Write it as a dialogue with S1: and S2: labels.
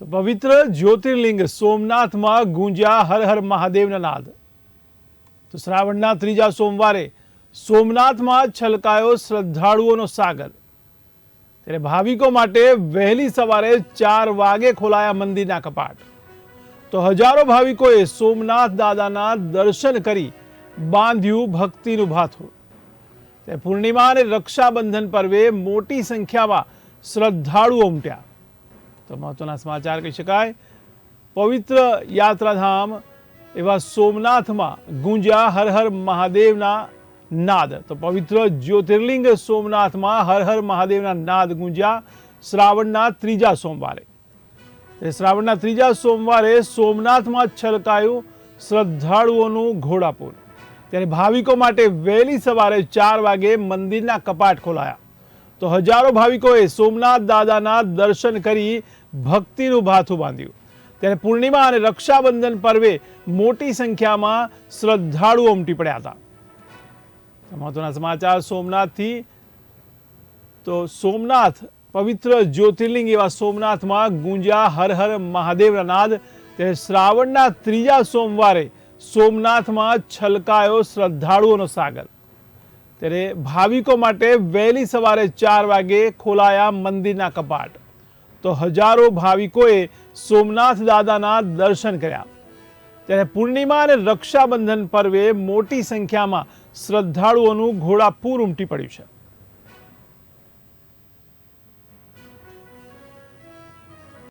S1: તો પવિત્ર જ્યોતિર્લિંગ સોમનાથમાં ગુંજ્યા હર હર મહાદેવના નાદ તો શ્રાવણના ત્રીજા સોમવારે સોમનાથમાં છલકાયો શ્રદ્ધાળુઓનો સાગર ત્યારે ભાવિકો માટે વહેલી સવારે ચાર વાગે ખોલાયા મંદિરના કપાટ તો હજારો ભાવિકોએ સોમનાથ દાદાના દર્શન કરી બાંધ્યું ભક્તિનું ભાથું તે પૂર્ણિમા અને રક્ષાબંધન પર્વે મોટી સંખ્યામાં શ્રદ્ધાળુઓ ઉમટ્યા તો મહત્વના સમાચાર કહી શકાય. પવિત્ર યાત્રાધામ એવા સોમનાથમાં ગુંજ્યા હર હર મહાદેવના નાદ. તો પવિત્ર જ્યોતિર્લિંગ સોમનાથમાં હર હર મહાદેવના નાદ ગુંજ્યા શ્રાવણના ત્રીજા સોમવારે. શ્રાવણના ત્રીજા સોમવારે સોમનાથમાં છલકાયું શ્રદ્ધાળુઓનું ઘોડાપુર. ત્યારે ભાવિકો માટે વહેલી સવારે ચાર વાગે મંદિરના કપાટ ખોલાયા. તો હજારો ભાવિકોએ સોમનાથ દાદાના દર્શન કરી ભક્તિનું ભાથું બાંધ્યું. ત્યારે પૂર્ણિમા અને રક્ષાબંધન પર્વે મોટી સંખ્યામાં શ્રદ્ધાળુઓ ઉમટી પડ્યા હતા. મહત્વના સમાચાર, સોમનાથથી તો સોમનાથ પવિત્ર જ્યોતિર્લિંગ એવા સોમનાથમાં ગુંજ્યા હર હર મહાદેવના નાદ ત્યારે શ્રાવણના ત્રીજા સોમવારે સોમનાથમાં છલકાયો શ્રદ્ધાળુઓનો સાગર. ત્યારે ભાવિકો માટે વહેલી સવારે ચાર વાગે ખોલાયા મંદિરના કપાટ. તો હજારો ભાવિકોએ સોમનાથ દાદાના દર્શન કર્યા. ત્યારે પૂર્ણિમા અને રક્ષાબંધન પર્વે મોટી સંખ્યામાં શ્રદ્ધાળુઓનું ઘોડાપૂર ઉમટી પડ્યું છે.